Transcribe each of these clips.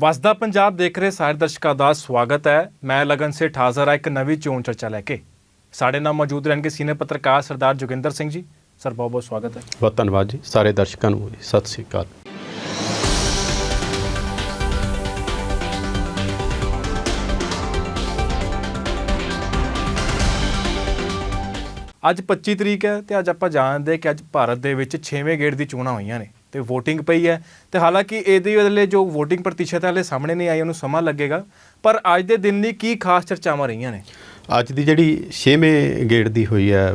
ਵਸਦਾ ਪੰਜਾਬ ਦੇਖ ਰਹੇ ਸਾਰੇ ਦਰਸ਼ਕਾਂ ਦਾ ਸਵਾਗਤ ਹੈ। ਮੈਂ ਲਗਨ ਸੇ ਹਾਜ਼ਰ ਹਾਂ ਇੱਕ ਨਵੀਂ ਚੋਣ ਚਰਚਾ ਲੈ ਕੇ। ਸਾਡੇ ਨਾਲ ਮੌਜੂਦ ਰਹਿਣਗੇ ਸੀਨੀਅਰ ਪੱਤਰਕਾਰ ਸਰਦਾਰ ਜੋਗਿੰਦਰ ਸਿੰਘ ਜੀ। ਸਰ ਬਹੁਤ ਬਹੁਤ ਸਵਾਗਤ ਹੈ। ਬਹੁਤ ਧੰਨਵਾਦ ਜੀ। ਸਾਰੇ ਦਰਸ਼ਕਾਂ ਨੂੰ ਸਤਿ ਸ੍ਰੀ ਅਕਾਲ। ਅੱਜ 25 ਤਰੀਕ ਹੈ ਤੇ ਅੱਜ ਆਪਾਂ ਜਾਣਦੇ ਕਿ ਅੱਜ ਭਾਰਤ ਦੇ ਵਿੱਚ 6ਵੇਂ ਗੇੜ ਦੀ ਚੋਣਾਂ ਹੋਈਆਂ ਨੇ। ਤੇ VOTING ਪਈ ਹੈ। ਤੇ ਹਾਲਾਂਕਿ ਇਹਦੇ ਵੱਲੇ ਜੋ VOTING ਪ੍ਰਤੀਸ਼ਤ ਹਲੇ ਸਾਹਮਣੇ ਨਹੀਂ ਆਈ ਉਹਨੂੰ ਸਮਾਂ ਲੱਗੇਗਾ। ਪਰ ਅੱਜ ਦੇ ਦਿਨ ਲਈ ਕੀ ਖਾਸ ਚਰਚਾਵਾਂ ਰਹੀਆਂ ਨੇ? ਅੱਜ ਦੀ ਜਿਹੜੀ 6ਵੇਂ ਗੇੜ ਦੀ ਹੋਈ ਹੈ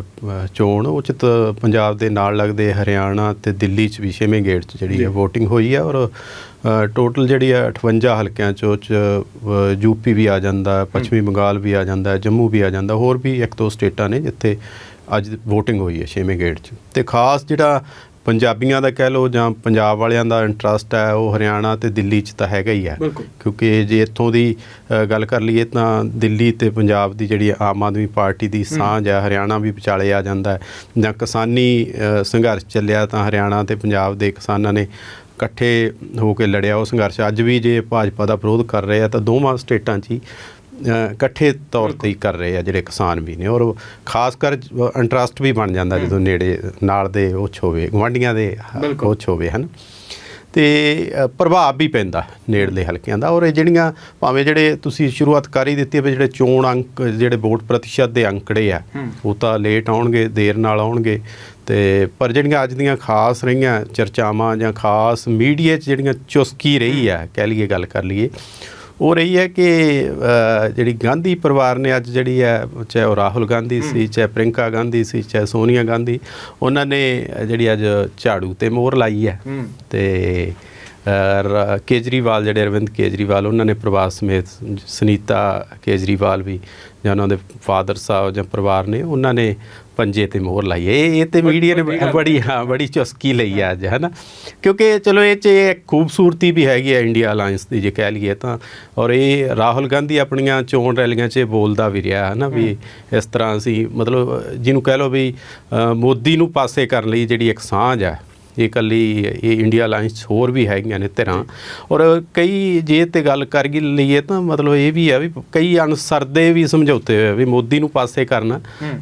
ਚੋਣ ਉਹ 'ਚ ਪੰਜਾਬ ਦੇ ਨਾਲ ਲੱਗਦੇ ਹਰਿਆਣਾ ਤੇ ਦਿੱਲੀ 'ਚ ਵੀ 6ਵੇਂ ਗੇੜ 'ਚ ਜਿਹੜੀ ਹੈ VOTING ਹੋਈ ਹੈ ਔਰ ਟੋਟਲ ਜਿਹੜੀ ਹੈ 58 ਹਲਕਿਆਂ 'ਚੋਂ ਚ ਯੂਪੀ ਵੀ ਆ ਜਾਂਦਾ ਪੱਛਮੀ ਬੰਗਾਲ ਵੀ ਆ ਜਾਂਦਾ ਜੰਮੂ ਵੀ ਆ ਜਾਂਦਾ ਹੋਰ ਵੀ ਇੱਕ ਦੋ ਸਟੇਟਾਂ ਨੇ ਜਿੱਥੇ ਅੱਜ VOTING ਹੋਈ ਹੈ 6ਵੇਂ ਗੇੜ 'ਚ। ਤੇ ਖਾਸ ਜਿਹੜਾ ਪੰਜਾਬੀਆਂ ਦਾ ਕਹਿ ਲਓ ਜਾਂ ਪੰਜਾਬ ਵਾਲਿਆਂ ਦਾ ਇੰਟਰਸਟ ਹੈ ਉਹ ਹਰਿਆਣਾ ਤੇ ਦਿੱਲੀ 'ਚ ਤਾਂ ਹੈਗਾ ਹੀ ਹੈ। ਕਿਉਂਕਿ ਜੇ ਇੱਥੋਂ ਦੀ ਗੱਲ ਕਰ ਲਈਏ ਤਾਂ ਦਿੱਲੀ ਤੇ ਪੰਜਾਬ ਦੀ ਜਿਹੜੀ ਆਮ ਆਦਮੀ ਪਾਰਟੀ ਦੀ ਸਾਂਝ ਹੈ ਹਰਿਆਣਾ ਵੀ ਵਿਚਾਲੇ ਆ ਜਾਂਦਾ ਹੈ। ਜਾਂ ਕਿਸਾਨੀ ਸੰਘਰਸ਼ ਚੱਲਿਆ ਤਾਂ ਹਰਿਆਣਾ ਤੇ ਪੰਜਾਬ ਦੇ ਕਿਸਾਨਾਂ ਨੇ ਇਕੱਠੇ ਹੋ ਕੇ ਲੜਿਆ ਉਹ ਸੰਘਰਸ਼। ਅੱਜ ਵੀ ਜੇ ਭਾਜਪਾ ਦਾ ਵਿਰੋਧ ਕਰ ਰਹੇ ਆ ਤਾਂ ਦੋਵਾਂ ਸਟੇਟਾਂ 'ਚ ਹੀ ਇਕੱਠੇ ਤੌਰ ਤੇ ਹੀ ਕਰ ਰਹੇ ਆ ਜਿਹੜੇ ਕਿਸਾਨ ਵੀ ਨੇ। ਔਰ ਖਾਸ ਕਰ ਇੰਟਰਸਟ ਵੀ ਬਣ ਜਾਂਦਾ ਜਦੋਂ ਨੇੜੇ ਨਾਲ ਦੇ ਉਹ ਹੋਵੇ ਗਵਾਂਡੀਆਂ ਦੇ ਉਹ ਹੋਵੇ ਹਨ? ਤੇ ਪ੍ਰਭਾਵ ਵੀ ਪੈਂਦਾ ਨੇੜਲੇ ਹਲਕਿਆਂ ਦਾ। ਔਰ ਇਹ ਜਿਹੜੀਆਂ ਭਾਵੇਂ ਜਿਹੜੇ ਤੁਸੀਂ ਸ਼ੁਰੂਆਤ ਕਰ ਹੀ ਦਿੱਤੀ ਹੈ ਵੀ ਜਿਹੜੇ ਚੋਣ ਅੰਕ ਜਿਹੜੇ ਵੋਟ ਪ੍ਰਤੀਸ਼ਤ ਦੇ ਅੰਕੜੇ ਆ ਉਹ ਤਾਂ ਲੇਟ ਆਉਣਗੇ ਦੇਰ ਨਾਲ ਆਉਣਗੇ। ਤੇ ਪਰ ਜਿਹੜੀਆਂ ਅੱਜ ਦੀਆਂ ਖਾਸ ਰਹੀਆਂ ਚਰਚਾਵਾਂ ਜਾਂ ਖਾਸ ਮੀਡੀਆ 'ਚ ਜਿਹੜੀਆਂ ਚੁਸਕੀ ਰਹੀ ਆ ਕਹਿ ਲਈਏ ਗੱਲ ਕਰ ਲਈਏ ਉਹ ਰਹੀ ਹੈ ਕਿ ਜਿਹੜੀ ਗਾਂਧੀ ਪਰਿਵਾਰ ਨੇ ਅੱਜ ਜਿਹੜੀ ਹੈ ਚਾਹੇ ਉਹ ਰਾਹੁਲ ਗਾਂਧੀ ਸੀ ਚਾਹੇ ਪ੍ਰਿੰਕਾ ਗਾਂਧੀ ਸੀ ਚਾਹੇ ਸੋਨੀਆ ਗਾਂਧੀ ਉਹਨਾਂ ਨੇ ਜਿਹੜੀ ਅੱਜ ਝਾੜੂ ਤੇ ਮੋਹਰ ਲਾਈ ਹੈ। ਤੇ ਕੇਜਰੀਵਾਲ ਜਿਹੜੇ ਅਰਵਿੰਦ ਕੇਜਰੀਵਾਲ ਉਹਨਾਂ ਨੇ ਪਰਿਵਾਰ ਸਮੇਤ ਸੁਨੀਤਾ ਕੇਜਰੀਵਾਲ ਵੀ ਜਾਂ ਉਹਨਾਂ ਦੇ ਫਾਦਰ ਸਾਹਿਬ ਜਾਂ ਪਰਿਵਾਰ ਨੇ ਉਹਨਾਂ ਨੇ ਪੰਜੇ ਤੇ ਮੋਹਰ ਲਾਈ। ਇਹ ਇਹ ਤੇ ਮੀਡੀਆ ਨੇ ਬੜੀ ਹਾਂ। ਬੜੀ ਚੁਸਕੀ ਲਈ ਹੈ ਅੱਜ ਹੈ ਨਾ ਕਿਉਂਕਿ ਚਲੋ ਇਹ ਚ ਇਹ ਖੂਬਸੂਰਤੀ ਵੀ ਹੈਗੀ ਹੈ ਇੰਡੀਆ ਅਲਾਈਅੰਸ ਦੀ ਜੇ ਕਹਿ ਲਈਏ ਤਾਂ। ਔਰ ਇਹ ਰਾਹੁਲ ਗਾਂਧੀ ਆਪਣੀਆਂ ਚੋਣ ਰੈਲੀਆਂ 'ਚ ਬੋਲਦਾ ਵੀ ਰਿਹਾ ਹੈ ਨਾ ਵੀ ਇਸ ਤਰ੍ਹਾਂ ਅਸੀਂ ਮਤਲਬ ਜਿਹਨੂੰ ਕਹਿ ਲਓ ਵੀ ਮੋਦੀ ਨੂੰ ਪਾਸੇ ਕਰਨ ਲਈ ਜਿਹੜੀ ਇੱਕ ਸਾਂਝ ਹੈ ਇਹ ਇਕੱਲੀ ਇਹ ਇੰਡੀਆ ਅਲਾਈਅੰਸ 'ਚ ਹੋਰ ਵੀ ਹੈਗੀਆਂ ਨੇ ਧਿਰਾਂ। ਔਰ ਕਈ ਜੇ ਤੇ ਗੱਲ ਕਰ ਗਈ ਲਈਏ ਤਾਂ ਮਤਲਬ ਇਹ ਵੀ ਆ ਵੀ ਕਈ ਅਨਸਰਦੇ ਵੀ ਸਮਝੌਤੇ ਹੋਏ ਆ ਵੀ ਮੋਦੀ ਨੂੰ ਪਾਸੇ ਕਰਨਾ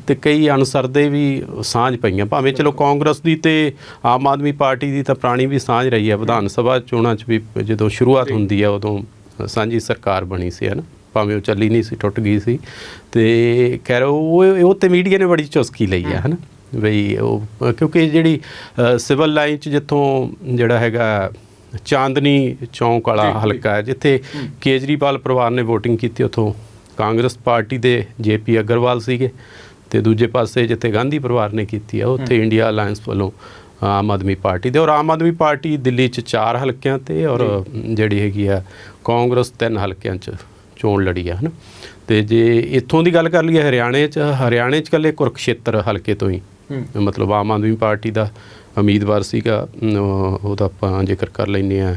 ਤੇ ਕਈ ਅਨਸਰਦੇ ਵੀ ਸਾਂਝ ਪਈਆਂ। ਭਾਵੇਂ ਚਲੋ ਕਾਂਗਰਸ ਦੀ ਤੇ ਆਮ ਆਦਮੀ ਪਾਰਟੀ ਦੀ ਤਾਂ ਪੁਰਾਣੀ ਵੀ ਸਾਂਝ ਰਹੀ ਹੈ ਵਿਧਾਨ ਸਭਾ ਚੋਣਾਂ 'ਚ ਵੀ ਜਦੋਂ ਸ਼ੁਰੂਆਤ ਹੁੰਦੀ ਹੈ ਉਦੋਂ ਸਾਂਝੀ ਸਰਕਾਰ ਬਣੀ ਸੀ ਹੈ ਨਾ ਭਾਵੇਂ ਉਹ ਚੱਲੀ ਨਹੀਂ ਸੀ ਟੁੱਟ ਗਈ ਸੀ। ਤੇ ਖੈਰ ਉਹ ਉਹ ਤੇ ਮੀਡੀਆ ਨੇ ਬੜੀ ਚੁਸਕੀ ਲਈ ਹੈ। ਹਨਾ? ਬਈ ਉਹ ਕਿਉਂਕਿ ਜਿਹੜੀ ਸਿਵਲ ਲਾਈਨ ਚ ਜਿੱਥੋਂ ਜਿਹੜਾ ਹੈਗਾ ਚਾਂਦਨੀ ਚੌਂਕ ਵਾਲਾ ਹਲਕਾ ਹੈ ਜਿੱਥੇ ਕੇਜਰੀਵਾਲ ਪਰਿਵਾਰ ਨੇ VOTING ਕੀਤੀ ਉਥੋਂ ਕਾਂਗਰਸ ਪਾਰਟੀ ਦੇ ਜੇਪੀ ਅਗਰਵਾਲ ਸੀਗੇ ਤੇ ਦੂਜੇ ਪਾਸੇ ਜਿੱਥੇ ਗਾਂਧੀ ਪਰਿਵਾਰ ਨੇ ਕੀਤੀ ਆ ਉੱਥੇ ਇੰਡੀਆ ਅਲਾਈਅੰਸ ਵੱਲੋਂ ਆਮ ਆਦਮੀ ਪਾਰਟੀ ਦੇ ਔਰ ਆਮ ਆਦਮੀ ਪਾਰਟੀ ਦਿੱਲੀ ਚ ਚਾਰ ਹਲਕਿਆਂ ਤੇ ਔਰ ਜਿਹੜੀ ਹੈਗੀ ਆ ਕਾਂਗਰਸ ਤਿੰਨ ਹਲਕਿਆਂ ਚ ਚੋਣ ਲੜੀ ਆ ਹਨਾ? ਤੇ ਜੇ ਇੱਥੋਂ ਦੀ ਗੱਲ ਕਰ ਲਈਏ ਹਰਿਆਣੇ ਚ ਹਰਿਆਣੇ ਚ ਕੱਲੇ ਕੁਰਕਸ਼ੇਤਰ ਹਲਕੇ ਤੋਂ ਹੀ ਮਤਲਬ ਆਮ ਆਦਮੀ ਪਾਰਟੀ ਦਾ ਉਮੀਦਵਾਰ ਸੀਗਾ ਉਹ- ਉਹਦਾ ਆਪਾਂ ਜ਼ਿਕਰ ਕਰ ਲੈਂਦੇ ਆ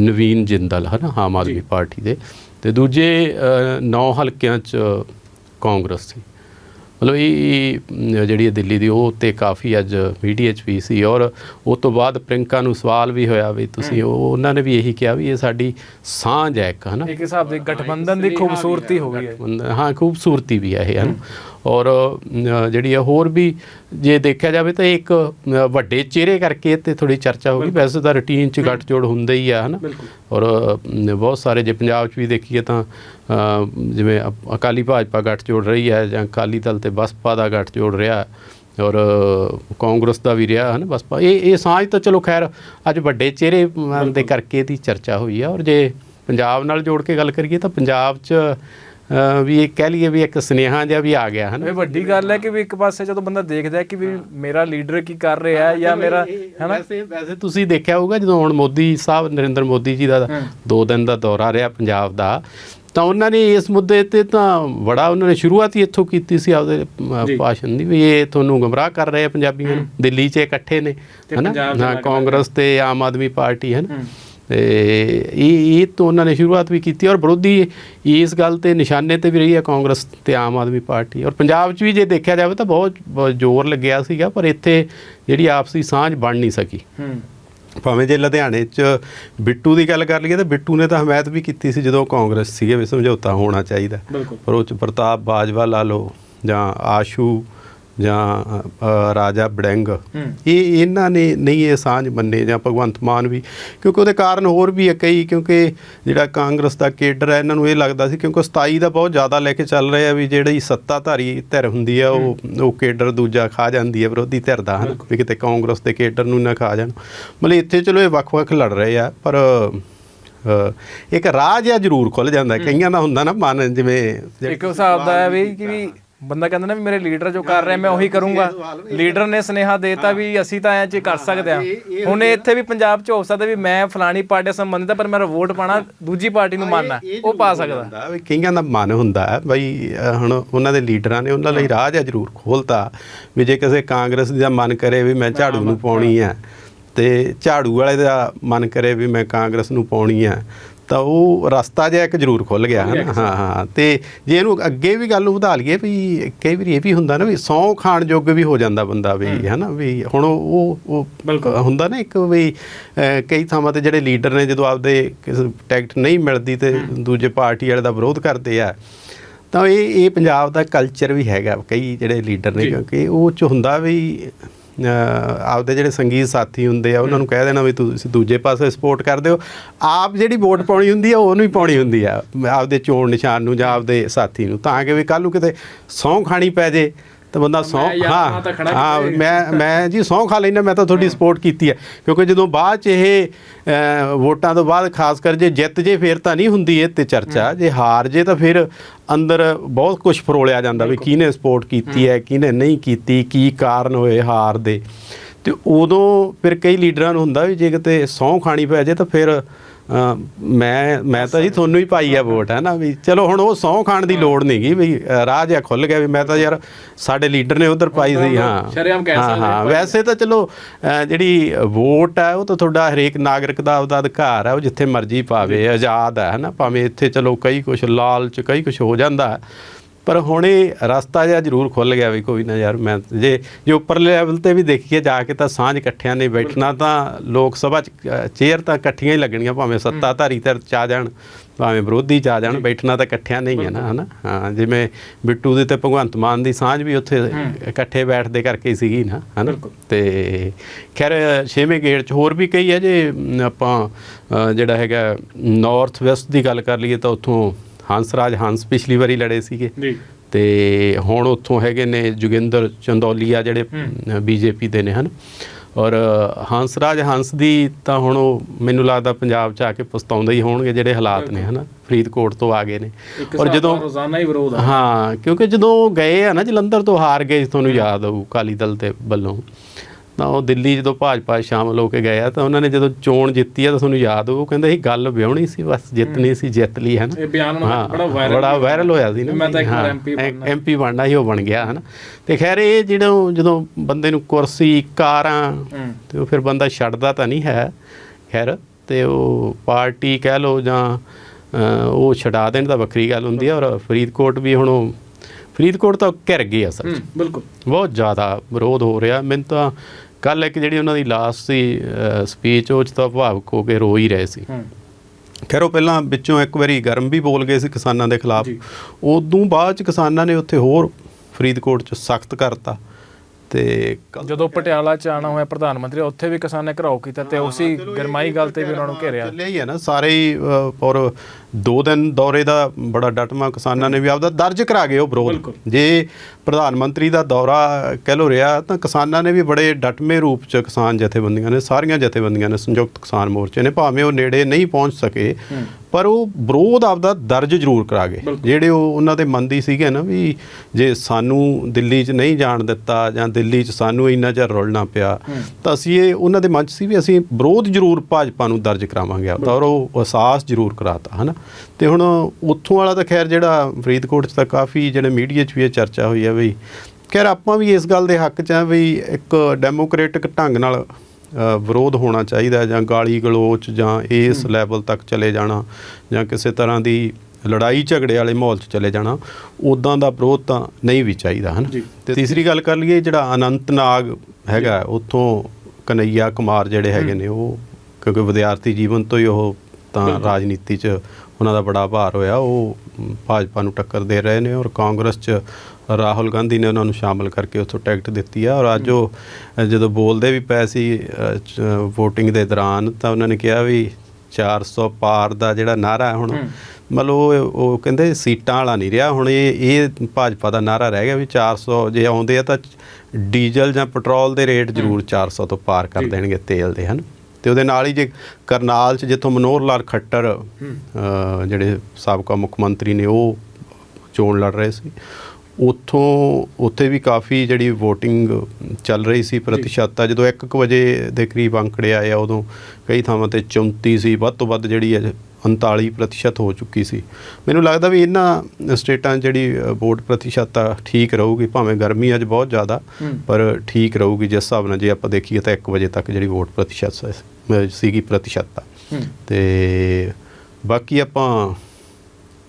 ਨਵੀਨ ਜਿੰਦਲ ਹਨਾ ਆਮ ਆਦਮੀ ਪਾਰਟੀ ਦੇ। ਤੇ ਦੂਜੇ 9 ਹਲਕਿਆਂ ਚ ਕਾਂਗਰਸ ਸੀ। ਮਤਲਬ ਇਹ ਜਿਹੜੀ ਹੈ ਦਿੱਲੀ ਦੀ ਉਹ ਤੇ ਕਾਫੀ ਅੱਜ ਮੀਡੀਆ 'ਚ ਵੀ ਸੀ ਔਰ ਉਹ ਤੋਂ ਬਾਅਦ ਪ੍ਰਿੰਕਾ ਨੂੰ ਸਵਾਲ ਵੀ ਹੋਇਆ ਵੀ ਤੁਸੀਂ ਉਹ ਉਹਨਾਂ ਨੇ ਵੀ ਇਹੀ ਕਿਹਾ ਵੀ ਇਹ ਸਾਡੀ ਸਾਂਝ ਹੈ ਇੱਕ ਹਨਾ। ਇੱਕ ਹਿਸਾਬ ਦੇ ਗਠਬੰਧਨ ਦੀ ਖੂਬਸੂਰਤੀ ਹੋ ਗਈ ਹੈ। ਹਾਂ ਖੂਬਸੂਰਤੀ ਵੀ ਹੈ ਇਹ ਹਨ। ਔਰ ਜਿਹੜੀ ਹੈ ਹੋਰ ਵੀ ਜੇ ਦੇਖਿਆ ਜਾਵੇ ਤਾਂ ਇੱਕ ਵੱਡੇ ਚਿਹਰੇ ਕਰਕੇ ਤੇ ਥੋੜੀ ਚਰਚਾ ਹੋ ਗਈ। ਵੈਸੇ ਤਾਂ ਰੁਟੀਨ ਚ ਗੱਠਜੋੜ ਹੁੰਦਾ ਹੀ ਆ ਹਨਾ? ਔਰ ਬਹੁਤ ਸਾਰੇ ਜੇ ਪੰਜਾਬ ਚ ਵੀ ਦੇਖੀਏ ਤਾਂ ਜਿਵੇਂ ਅਕਾਲੀ ਭਾਜਪਾ ਗੱਠਜੋੜ ਰਹੀ ਹੈ ਜਾਂ ਅਕਾਲੀ ਦਲ ਤੇ ਬਸਪਾ ਦਾ ਗੱਠਜੋੜ ਰਿਹਾ। ਔਰ ਕਾਂਗਰਸ ਦਾ ਵੀ ਰਿਹਾ ਹਨ ਬਸਪਾ। ਇਹ ਇਹ ਸਾਂਝ ਤਾਂ ਚਲੋ ਖੈਰ ਅੱਜ ਵੱਡੇ ਚਿਹਰੇ ਦੇ ਕਰਕੇ ਦੀ ਚਰਚਾ ਹੋਈ ਆ। ਔਰ ਜੇ ਪੰਜਾਬ ਨਾਲ ਜੋੜ ਕੇ ਗੱਲ ਕਰੀਏ ਤਾਂ ਪੰਜਾਬ 'ਚ ਵੀ ਇਹ ਕਹਿ ਲਈਏ ਵੀ ਇੱਕ ਸੁਨੇਹਾ ਜਿਹਾ ਵੀ ਆ ਗਿਆ ਹਨ? ਇਹ ਵੱਡੀ ਗੱਲ ਹੈ ਕਿ ਵੀ ਇੱਕ ਪਾਸੇ ਜਦੋਂ ਬੰਦਾ ਦੇਖਦਾ ਹੈ ਕਿ ਵੀ ਮੇਰਾ ਲੀਡਰ ਕੀ ਕਰ ਰਿਹਾ ਹੈ ਜਾਂ ਮੇਰਾ ਹੈਨਾ? ਵੈਸੇ ਵੈਸੇ ਤੁਸੀਂ ਦੇਖਿਆ ਹੋਊਗਾ ਜਦੋਂ ਹੁਣ ਮੋਦੀ ਸਾਹਿਬ ਨਰਿੰਦਰ ਮੋਦੀ ਜੀ ਦਾ ਦੋ ਦਿਨ ਦਾ ਦੌਰਾ ਰਿਹਾ ਪੰਜਾਬ ਦਾ ਤਾਂ ਉਹਨਾਂ ਨੇ ਇਸ ਮੁੱਦੇ ਤੇ ਤਾਂ ਬੜਾ ਉਹਨਾਂ ਨੇ ਸ਼ੁਰੂਆਤ ਹੀ ਇੱਥੋਂ ਕੀਤੀ ਸੀ ਆਪਦੇ ਭਾਸ਼ਣ ਦੀ ਵੀ ਇਹ ਤੁਹਾਨੂੰ ਗਮਰਾਹ ਕਰ ਰਹੇ ਪੰਜਾਬੀਆਂ ਨੂੰ ਦਿੱਲੀ 'ਚ ਇਕੱਠੇ ਨੇ ਹਨਾ? ਕਾਂਗਰਸ ਤੇ ਆਮ ਆਦਮੀ ਪਾਰਟੀ ਹਨ? ਇਹ ਇਹ ਤੋਂ ਉਹਨਾਂ ਨੇ ਸ਼ੁਰੂਆਤ ਵੀ ਕੀਤੀ ਔਰ ਵਿਰੋਧੀ ਇਸ ਗੱਲ ਤੇ ਨਿਸ਼ਾਨੇ ਤੇ ਵੀ ਰਹੀ ਹੈ ਕਾਂਗਰਸ ਤੇ ਆਮ ਆਦਮੀ ਪਾਰਟੀ। ਔਰ ਪੰਜਾਬ 'ਚ ਵੀ ਜੇ ਦੇਖਿਆ ਜਾਵੇ ਤਾਂ ਬਹੁਤ ਜ਼ੋਰ ਲੱਗਿਆ ਸੀਗਾ ਪਰ ਇੱਥੇ ਜਿਹੜੀ ਆਪਸੀ ਸਾਂਝ ਬਣ ਨਹੀਂ ਸਕੀ। ਭਾਵੇਂ ਜੇ ਲੁਧਿਆਣੇ 'ਚ ਬਿੱਟੂ ਦੀ ਗੱਲ ਕਰ ਲਈਏ ਤਾਂ ਬਿੱਟੂ ਨੇ ਤਾਂ ਹਮਾਇਤ ਵੀ ਕੀਤੀ ਸੀ ਜਦੋਂ ਕਾਂਗਰਸ ਸੀਗੇ ਵੀ ਸਮਝੌਤਾ ਹੋਣਾ ਚਾਹੀਦਾ। ਪਰ ਉਹ 'ਚ ਪ੍ਰਤਾਪ ਬਾਜਵਾ ਲਾ ਲਓ ਜਾਂ ਆਸ਼ੂ ਜਾਂ ਰਾਜਾ ਬੜਿੰਗ। ਇਹ ਇਹਨਾਂ ਨੇ ਨਹੀਂ ਇਹ ਸਾਂਝ ਮੰਨੇ ਜਾਂ ਭਗਵੰਤ ਮਾਨ ਵੀ। ਕਿਉਂਕਿ ਉਹਦੇ ਕਾਰਨ ਹੋਰ ਵੀ ਹੈ ਕਈ ਕਿਉਂਕਿ ਜਿਹੜਾ ਕਾਂਗਰਸ ਦਾ ਕੇਡਰ ਹੈ ਇਹਨਾਂ ਨੂੰ ਇਹ ਲੱਗਦਾ ਸੀ ਕਿਉਂਕਿ 27 ਦਾ ਬਹੁਤ ਜ਼ਿਆਦਾ ਲੈ ਕੇ ਚੱਲ ਰਹੇ ਆ ਵੀ ਜਿਹੜੀ ਸੱਤਾਧਾਰੀ ਧਿਰ ਹੁੰਦੀ ਆ ਉਹ ਉਹ ਕੇਡਰ ਦੂਜਾ ਖਾ ਜਾਂਦੀ ਹੈ ਵਿਰੋਧੀ ਧਿਰ ਦਾ ਹਨ? ਵੀ ਕਿਤੇ ਕਾਂਗਰਸ ਦੇ ਕੇਡਰ ਨੂੰ ਨਾ ਖਾ ਜਾਣ। ਮਤਲਬ ਇੱਥੇ ਚਲੋ ਇਹ ਵੱਖ-ਵੱਖ ਲੜ ਰਹੇ ਆ ਪਰ ਇੱਕ ਰਾਹ ਜਿਹਾ ਜ਼ਰੂਰ ਖੁੱਲ ਜਾਂਦਾ। ਕਈਆਂ ਦਾ ਹੁੰਦਾ ਨਾ ਮਨ ਜਿਵੇਂ ਇੱਕ ਹਿਸਾਬ ਦਾ ਹੈ ਵੀ ਕਿ ਵੀ ਬੰਦਾ ਕਹਿੰਦਾ ਨਾ ਵੀ ਮੇਰੇ ਲੀਡਰ ਜੋ ਕਰ ਰਿਹਾ ਮੈਂ ਉਹੀ ਕਰੂੰਗਾ। ਲੀਡਰ ਨੇ ਸੁਨੇਹਾ ਦੇਤਾ ਵੀ ਅਸੀਂ ਤਾਂ ਐ ਚ ਕਰ ਸਕਦੇ ਆ ਹੁਣ ਇੱਥੇ ਵੀ ਪੰਜਾਬ ਚ ਹੋ ਸਕਦਾ ਵੀ ਮੈਂ ਫਲਾਣੀ ਪਾਰਟੀ ਸੰਬੰਧਿਤ ਆ ਪਰ ਮੇਰਾ ਵੋਟ ਪਾਣਾ ਦੂਜੀ ਪਾਰਟੀ ਨੂੰ ਮਾਨਣਾ ਉਹ ਪਾ ਸਕਦਾ। ਵੀ ਕਈਆਂ ਦਾ ਮਨ ਹੁੰਦਾ ਹੈ ਬਈ ਹੁਣ ਉਹਨਾਂ ਦੇ ਲੀਡਰਾਂ ਨੇ ਉਹਨਾਂ ਲਈ ਰਾਹ ਜਿਹਾ ਜ਼ਰੂਰ ਖੋਲਤਾ ਵੀ ਜੇ ਕਿਸੇ ਕਾਂਗਰਸ ਦਾ ਮਨ ਕਰੇ ਵੀ ਮੈਂ ਝਾੜੂ ਨੂੰ ਪਾਉਣੀ ਹੈ। ਤੇ ਝਾੜੂ ਵਾਲੇ ਦਾ ਮਨ ਕਰੇ ਵੀ ਮੈਂ ਕਾਂਗਰਸ ਨੂੰ ਪਾਉਣੀ ਹੈ ਤਾਂ ਉਹ ਰਸਤਾ ਜਿਹਾ ਇੱਕ ਜ਼ਰੂਰ ਖੁੱਲ ਗਿਆ ਹੈ ਹਾਂ ਹਾਂ ਤੇ ਜੇ ਇਹਨੂੰ ਅੱਗੇ ਵੀ ਗੱਲ ਨੂੰ ਵਧਾ ਲਈਏ ਵੀ ਕਈ ਵਾਰੀ ਇਹ ਵੀ ਹੁੰਦਾ ਨਾ ਵੀ ਸੌ ਖਾਣ ਯੋਗ ਵੀ ਹੋ ਜਾਂਦਾ ਬੰਦਾ ਵੀ ਹੈ। ਨਾ ਵੀ ਹੁਣ ਉਹ ਉਹ ਹੁੰਦਾ ਨਾ ਇੱਕ ਵੀ ਕਈ ਥਾਵਾਂ ਤੇ ਜਿਹੜੇ ਲੀਡਰ ਨੇ ਜਦੋਂ ਆਪਦੇ ਟਿਕਟ ਨਹੀਂ ਮਿਲਦੀ ਤੇ ਦੂਜੇ ਪਾਰਟੀ ਵਾਲੇ ਦਾ ਵਿਰੋਧ ਕਰਦੇ ਆ ਤਾਂ ਇਹ ਇਹ ਪੰਜਾਬ ਦਾ ਕਲਚਰ ਵੀ ਹੈਗਾ ਕਈ ਜਿਹੜੇ ਲੀਡਰ ਨੇ ਕਿਉਂਕਿ ਉਹ ਚ ਹੁੰਦਾ ਵੀ ਆਪਦੇ ਜਿਹੜੇ ਸੰਗੀਤ ਸਾਥੀ ਹੁੰਦੇ ਆ, ਉਹਨਾਂ ਨੂੰ ਕਹਿ ਦੇਣਾ ਵੀ ਤੁਸੀਂ ਦੂਜੇ ਪਾਸੇ ਸਪੋਰਟ ਕਰਦੇ ਹੋ ਆਪ ਜਿਹੜੀ ਵੋਟ ਪਾਉਣੀ ਹੁੰਦੀ ਆ, ਉਹਨੂੰ ਹੀ ਪਾਉਣੀ ਹੁੰਦੀ ਆ, ਆਪਦੇ ਚੋਣ ਨਿਸ਼ਾਨ ਨੂੰ ਜਾਂ ਆਪਦੇ ਸਾਥੀ ਨੂੰ। ਤਾਂ ਕਿ ਵੀ ਕੱਲ ਨੂੰ ਕਿਤੇ ਸੌਂ ਖਾਣੀ ਪੈ ਜੇ ਤਾਂ ਬੰਦਾ ਸੌਂ ਹਾਂ ਹਾਂ। ਮੈਂ ਮੈਂ ਜੀ ਸਹੁੰ ਖਾ ਲੈਣਾ ਮੈਂ ਤਾਂ ਤੁਹਾਡੀ ਸਪੋਰਟ ਕੀਤੀ ਹੈ। ਕਿਉਂਕਿ ਜਦੋਂ ਬਾਅਦ ਚ ਇਹ ਵੋਟਾਂ ਤੋਂ ਬਾਅਦ ਖਾਸ ਕਰ ਜੇ ਜਿੱਤ ਜੇ ਫੇਰ ਤਾਂ ਨਹੀਂ ਹੁੰਦੀ ਇਹ ਤੇ ਚਰਚਾ। ਜੇ ਹਾਰ ਜੇ ਤਾਂ ਫਿਰ ਅੰਦਰ ਬਹੁਤ ਕੁਝ ਫਰੋਲਿਆ ਜਾਂਦਾ ਵੀ ਕਿਹਨੇ ਸਪੋਰਟ ਕੀਤੀ ਹੈ ਕਿਹਨੇ ਨਹੀਂ ਕੀਤੀ ਕੀ ਕਾਰਨ ਹੋਏ ਹਾਰ ਦੇ। ਤੇ ਉਦੋਂ ਫਿਰ ਕਈ ਲੀਡਰਾਂ ਨੂੰ ਹੁੰਦਾ ਵੀ ਜੇ ਕਿਤੇ ਸਹੁੰ ਖਾਣੀ ਪੈ ਜੇ ਤਾਂ ਫਿਰ ਮੈਂ ਮੈਂ ਤਾਂ ਜੀ ਤੁਹਾਨੂੰ ਹੀ ਪਾਈ ਆ ਵੋਟ ਹੈ ਨਾ ਵੀ ਚਲੋ ਹੁਣ ਉਹ ਸਹੁੰ ਖਾਣ ਦੀ ਲੋੜ ਨਹੀਂ ਗਈ ਵੀ ਰਾਹ ਜਿਹਾ ਖੁੱਲ ਗਿਆ ਵੀ ਮੈਂ ਤਾਂ ਯਾਰ ਸਾਡੇ ਲੀਡਰ ਨੇ ਉਧਰ ਪਾਈ ਸੀ ਹਾਂ ਸ਼ਰੇਆਮ ਕਹਿ ਹਾਂ, ਸਕਦੇ ਹਾਂ ਪਰ- ਵੈਸੇ ਤਾਂ ਚਲੋ ਜਿਹੜੀ ਵੋਟ ਹੈ ਉਹ ਤਾਂ ਤੁਹਾਡਾ ਹਰੇਕ ਨਾਗਰਿਕ ਦਾ ਉਹਦਾ ਅਧਿਕਾਰ ਹੈ ਉਹ ਜਿੱਥੇ ਮਰਜ਼ੀ ਪਾਵੇ ਆਜ਼ਾਦ ਹੈ ਹਨਾ ਭਾਵੇਂ ਇੱਥੇ ਚਲੋ ਕਈ ਕੁਝ ਲਾਲਚ ਕਈ ਕੁਝ ਹੋ ਜਾਂਦਾ ਹੈ। ਪਰ ਹੁਣ ਇਹ ਰਸਤਾ ਜਿਹਾ ਜ਼ਰੂਰ ਖੁੱਲ ਗਿਆ ਵੀ ਕੋਈ ਨਾ ਯਾਰ ਮੈਂ ਜੇ ਜੇ ਉੱਪਰਲੇ ਲੈਵਲ ਤੇ ਵੀ ਦੇਖੀਏ ਜਾ ਕੇ ਤਾਂ ਸਾਂਝ ਇਕੱਠਿਆਂ ਨੇ ਬੈਠਣਾ ਤਾਂ ਲੋਕ ਸਭਾ ਚ ਚੇਅਰ ਤਾਂ ਇਕੱਠੀਆਂ ਹੀ ਲੱਗਣੀਆਂ ਭਾਵੇਂ ਸੱਤਾਧਾਰੀ ਧਿਰ ਚ ਜਾਣ ਭਾਵੇਂ ਵਿਰੋਧੀ ਚ ਆ ਜਾਣ ਬੈਠਣਾ ਤਾਂ ਇਕੱਠਿਆਂ ਨਹੀਂ ਹੈ ਨਾ ਹਨਾ? ਹਾਂ ਜਿਵੇਂ ਬਿੱਟੂ ਦੇ ਤੇ ਭਗਵੰਤ ਮਾਨ ਦੀ ਸਾਂਝ ਵੀ ਉੱਥੇ ਇਕੱਠੇ ਬੈਠਦੇ ਕਰਕੇ ਸੀਗੀ ਨਾ ਹਨਾ? ਤੇ ਖੈਰ ਛੇਵੇਂ ਗੇੜ ਚ ਹੋਰ ਵੀ ਕਈ ਹੈ ਜੇ ਆਪਾਂ ਜਿਹੜਾ ਹੈਗਾ ਨਾਰਥ ਵੈਸਟ ਦੀ ਗੱਲ ਕਰ ਲਈਏ ਤਾਂ ਉੱਥੋਂ ਹੰਸਰਾਜ ਹੰਸ ਪਿਛਲੀ ਵਾਰੀ ਲੜੇ ਸੀਗੇ। ਜੀ। ਤੇ ਹੁਣ ਉੱਥੋਂ ਹੈਗੇ ਨੇ ਜੋਗਿੰਦਰ ਚੰਦੌਲੀਆ ਜਿਹੜੇ ਬੀਜੇਪੀ ਦੇ ਨੇ ਹਨ? ਔਰ ਹੰਸਰਾਜ ਹੰਸ ਦੀ ਤਾਂ ਹੁਣ ਉਹ ਮੈਨੂੰ ਲੱਗਦਾ ਪੰਜਾਬ ਚ ਆ ਕੇ ਪਛਤਾਉਂਦੇ ਹੀ ਹੋਣਗੇ ਜਿਹੜੇ ਹਾਲਾਤ ਨੇ ਹਨਾ? ਫਰੀਦਕੋਟ ਤੋਂ ਆ ਗਏ ਨੇ। ਔਰ ਜਦੋਂ ਰੋਜ਼ਾਨਾ ਹੀ ਵਿਰੋਧ ਆ। ਹਾਂ ਕਿਉਂਕਿ ਜਦੋਂ ਗਏ ਆ ਨਾ ਜਲੰਧਰ ਤੋਂ ਹਾਰ ਗਏ ਤੁਹਾਨੂੰ ਯਾਦ ਹੋਊ ਕਾਲੀ ਦਲ ਦੇ ਵੱਲੋਂ। ਤਾਂ ਉਹ ਦਿੱਲੀ ਜਦੋਂ ਭਾਜਪਾ ਸ਼ਾਮਲ ਹੋ ਕੇ ਗਏ ਆ ਤਾਂ ਉਹਨਾਂ ਨੇ ਜਦੋਂ ਚੋਣ ਜਿੱਤੀ ਆ ਤਾਂ ਤੁਹਾਨੂੰ ਯਾਦ ਹੋਊ ਕਹਿੰਦੇ ਸੀ ਗੱਲ ਵਿਆਹਣੀ ਸੀ ਬਸ ਜਿੱਤਣੀ ਸੀ ਜਿੱਤ ਲਈ ਹੈ ਨਾ? ਇਹ ਬਿਆਨ ਹਾਂ, ਬੜਾ ਵਾਇਰਲ ਬੜਾ ਵਾਇਰਲ ਹੋਇਆ ਸੀ ਨਾ। ਮੈਂ ਤਾਂ ਇੱਕ ਵਾਰ ਹਾਂ, MP ਐ- ਬਣਨਾ। MP ਬਣਨਾ ਹੀ ਉਹ ਬਣ ਗਿਆ ਹਨਾ ਤੇ ਖੈਰ ਇਹ ਜਦੋਂ ਜਦੋਂ ਬੰਦੇ ਨੂੰ ਕੁਰਸੀ ਕਾਰਾਂ ਹੂੰ। ਤੇ ਉਹ ਫਿਰ ਬੰਦਾ ਛੱਡਦਾ ਤਾਂ ਨਹੀਂ ਹੈ ਖੈਰ ਤੇ ਉਹ ਪਾਰਟੀ ਕਹਿ ਲਓ ਜਾਂ ਉਹ ਛਡਾ ਦੇਣ ਤਾਂ ਵੱਖਰੀ ਗੱਲ ਹੁੰਦੀ ਹੈ ਔਰ ਫਰੀਦਕੋਟ ਵੀ ਹੁਣ ਉਹ ਫਰੀਦਕੋਟ ਤਾਂ ਘਿਰ ਗਈ ਅਸਲ 'ਚ। ਹੂੰ ਬਿਲਕੁਲ। ਬਹੁਤ ਜ਼ਿਆਦਾ ਵਿਰੋਧ ਹੋ ਰਿਹਾ। ਮੈਨੂੰ ਤਾਂ ਕੱਲ ਇੱਕ ਜਿਹੜੀ ਉਹਨਾਂ ਦੀ ਲਾਸਟ ਸੀ ਸਪੀਚ ਉਹ 'ਚ ਤਾਂ ਭਾਵੁਕ ਹੋ ਕੇ ਰੋ ਹੀ ਰਹੇ ਸੀ। ਖੈਰ ਉਹ ਪਹਿਲਾਂ ਵਿੱਚੋਂ ਇੱਕ ਵਾਰੀ ਗਰਮ ਵੀ ਬੋਲ ਗਏ ਸੀ ਕਿਸਾਨਾਂ ਦੇ ਖਿਲਾਫ। ਉਦੋਂ ਬਾਅਦ ਚ ਕਿਸਾਨਾਂ ਨੇ ਉੱਥੇ ਹੋਰ ਫਰੀਦਕੋਟ ਚ ਸਖਤ ਕਰਤਾ। ਤੇ ਜਦੋਂ ਪਟਿਆਲਾ ਚ ਆਣਾ ਹੋਇਆ ਪ੍ਰਧਾਨ ਮੰਤਰੀ ਉੱਥੇ ਵੀ ਕਿਸਾਨ ਨੇ ਘਰਾਓ ਕੀਤਾ ਤੇ ਉਸੇ ਗਰਮਾਈ ਗੱਲ ਤੇ ਵੀ ਉਹਨਾਂ ਨੂੰ ਘੇਰਿਆ। ਚੱਲਿਆ ਹੀ ਹੈ ਨਾ ਸਾਰੇ ਹੀ ਔਰ ਦੋ ਦਿਨ ਦੌਰੇ ਦਾ ਬੜਾ ਡਟਮਾ ਕਿਸਾਨਾਂ ਨੇ ਵੀ ਆਪਦਾ ਦਰਜ ਕਰਾ ਗਏ ਉਹ ਵਿਰੋਧ। ਜੇ ਪ੍ਰਧਾਨ ਮੰਤਰੀ ਦਾ ਦੌਰਾ ਕਹਿ ਲੋ ਰਿਹਾ ਤਾਂ ਕਿਸਾਨਾਂ ਨੇ ਵੀ ਬੜੇ ਡਟਮੇ ਰੂਪ ਚ ਕਿਸਾਨ ਜਥੇਬੰਦੀਆਂ ਨੇ ਸਾਰੀਆਂ ਜਥੇਬੰਦੀਆਂ ਨੇ ਸੰਯੁਕਤ ਕਿਸਾਨ ਮੋਰਚੇ ਨੇ ਭਾਵੇਂ ਉਹ ਨੇੜੇ ਨਹੀਂ ਪਹੁੰਚ ਸਕੇ ਪਰ ਉਹ ਵਿਰੋਧ ਆਪਦਾ ਦਰਜ ਜ਼ਰੂਰ ਕਰਾ ਗਏ। ਜਿਹੜੇ ਉਹ ਉਹਨਾਂ ਦੇ ਮੰਦੀ ਸੀਗੇ ਨਾ ਵੀ ਜੇ ਸਾਨੂੰ ਦਿੱਲੀ 'ਚ ਨਹੀਂ ਜਾਣ ਦਿੱਤਾ ਜਾਂ ਦਿੱਲੀ 'ਚ ਸਾਨੂੰ ਇੰਨਾ ਚਿਰ ਰੁਲਣਾ ਪਿਆ ਤਾਂ ਅਸੀਂ ਇਹ ਉਹਨਾਂ ਦੇ ਮਨ 'ਚ ਸੀ ਵੀ ਅਸੀਂ ਵਿਰੋਧ ਜ਼ਰੂਰ ਭਾਜਪਾ ਨੂੰ ਦਰਜ ਕਰਾਵਾਂਗੇ ਆਪਦਾ ਔਰ ਉਹ ਅਹਿਸਾਸ ਜ਼ਰੂਰ ਕਰਾਤਾ ਹਨਾ। ਤੇ ਹੁਣ ਉੱਥੋਂ ਵਾਲਾ ਤਾਂ ਖੈਰ ਜਿਹੜਾ ਫਰੀਦਕੋਟ 'ਚ ਤਾਂ ਕਾਫੀ ਜਿਹੜੇ ਮੀਡੀਆ 'ਚ ਵੀ ਇਹ ਚਰਚਾ ਹੋਈ ਹੈ ਵੀ ਖੈਰ ਆਪਾਂ ਵੀ ਇਸ ਗੱਲ ਦੇ ਹੱਕ 'ਚ ਆ ਵੀ ਇੱਕ ਡੈਮੋਕ੍ਰੈਟਿਕ ਢੰਗ ਨਾਲ ਵਿਰੋਧ ਹੋਣਾ ਚਾਹੀਦਾ ਜਾਂ ਗਾਲੀ ਗਲੋਚ ਜਾਂ ਇਸ ਲੈਵਲ ਤੱਕ ਚਲੇ ਜਾਣਾ ਜਾਂ ਕਿਸੇ ਤਰ੍ਹਾਂ ਦੀ ਲੜਾਈ ਝਗੜੇ ਵਾਲੇ ਮਾਹੌਲ 'ਚ ਚਲੇ ਜਾਣਾ ਉਦਾਂ ਦਾ ਵਿਰੋਧ ਤਾਂ ਨਹੀਂ ਵੀ ਚਾਹੀਦਾ ਹਨ। ਤੇ ਤੀਸਰੀ ਗੱਲ ਕਰ ਲਈਏ ਜਿਹੜਾ ਅਨੰਤਨਾਗ ਹੈਗਾ ਉੱਥੋਂ ਕਨਈਆ ਕੁਮਾਰ ਜਿਹੜੇ ਹੈਗੇ ਨੇ ਉਹ ਕਿਉਂਕਿ ਵਿਦਿਆਰਥੀ ਜੀਵਨ ਤੋਂ ਹੀ ਉਹ ਤਾਂ ਰਾਜਨੀਤੀ 'ਚ ਉਹਨਾਂ ਦਾ ਬੜਾ ਭਾਰ ਹੋਇਆ। ਉਹ ਭਾਜਪਾ ਨੂੰ ਟੱਕਰ ਦੇ ਰਹੇ ਨੇ ਔਰ ਕਾਂਗਰਸ 'ਚ ਰਾਹੁਲ ਗਾਂਧੀ ਨੇ ਉਹਨਾਂ ਨੂੰ ਸ਼ਾਮਲ ਕਰਕੇ ਉੱਥੋਂ ਟਿਕਟ ਦਿੱਤੀ ਆ। ਔਰ ਅੱਜ ਉਹ ਜਦੋਂ ਬੋਲਦੇ ਵੀ ਪਏ ਸੀ VOTING ਦੇ ਦੌਰਾਨ ਤਾਂ ਉਹਨਾਂ ਨੇ ਕਿਹਾ ਵੀ 400 ਪਾਰ ਦਾ ਜਿਹੜਾ ਨਾਰਾ ਹੁਣ ਮਤਲਬ ਉਹ ਉਹ ਕਹਿੰਦੇ ਸੀਟਾਂ ਵਾਲਾ ਨਹੀਂ ਰਿਹਾ। ਹੁਣ ਇਹ ਇਹ ਭਾਜਪਾ ਦਾ ਨਾਰਾ ਰਹਿ ਗਿਆ ਵੀ 400 ਜੇ ਆਉਂਦੇ ਆ ਤਾਂ ਡੀਜ਼ਲ ਜਾਂ ਪੈਟਰੋਲ ਦੇ ਰੇਟ ਜ਼ਰੂਰ 400 ਤੋਂ ਪਾਰ ਕਰ ਦੇਣਗੇ ਤੇਲ ਦੇ ਹਨ ਤੇ ਉਹਦੇ ਨਾਲ ਹੀ ਜੇ ਕਰਨਾਲ ਚ ਜਿੱਥੋਂ ਮਨੋਹਰ ਲਾਲ ਖੱਟਰ ਜਿਹੜੇ ਸਾਬਕਾ ਮੁੱਖ ਮੰਤਰੀ ਨੇ ਉਹ ਚੋਣ ਲੜ ਰਹੇ ਸੀ। ਉੱਥੋਂ ਉੱਥੇ ਵੀ ਕਾਫੀ ਜਿਹੜੀ VOTING ਚੱਲ ਰਹੀ ਸੀ ਪ੍ਰਤੀਸ਼ਤਤਾ। ਜਦੋਂ 1:00 ਵਜੇ ਦੇ ਕਰੀਬ ਅੰਕੜੇ ਆਏ ਆ ਉਦੋਂ ਕਈ ਥਾਵਾਂ ਤੇ 34 ਸੀ। ਵੱਧ ਤੋਂ ਵੱਧ ਜਿਹੜੀ ਹੈ 39% ਪ੍ਰਤੀਸ਼ਤ ਹੋ ਚੁੱਕੀ ਸੀ। ਮੈਨੂੰ ਲੱਗਦਾ ਵੀ ਇਹਨਾਂ ਸਟੇਟਾਂ ਜਿਹੜੀ ਵੋਟ ਪ੍ਰਤੀਸ਼ਤਤਾ ਠੀਕ ਰਹੂਗੀ ਭਾਵੇਂ ਗਰਮੀ ਅੱਜ ਬਹੁਤ ਜ਼ਿਆਦਾ ਪਰ ਠੀਕ ਰਹੂਗੀ ਜਿਸ ਹਿਸਾਬ ਨਾਲ ਜੇ ਆਪਾਂ ਦੇਖੀਏ ਤਾਂ 1 ਵਜੇ ਤੱਕ ਜਿਹੜੀ ਵੋਟ ਪ੍ਰਤੀਸ਼ਤ ਸੀਗੀ ਪ੍ਰਤੀਸ਼ਤਤਾ ਤੇ ਬਾਕੀ ਆਪਾਂ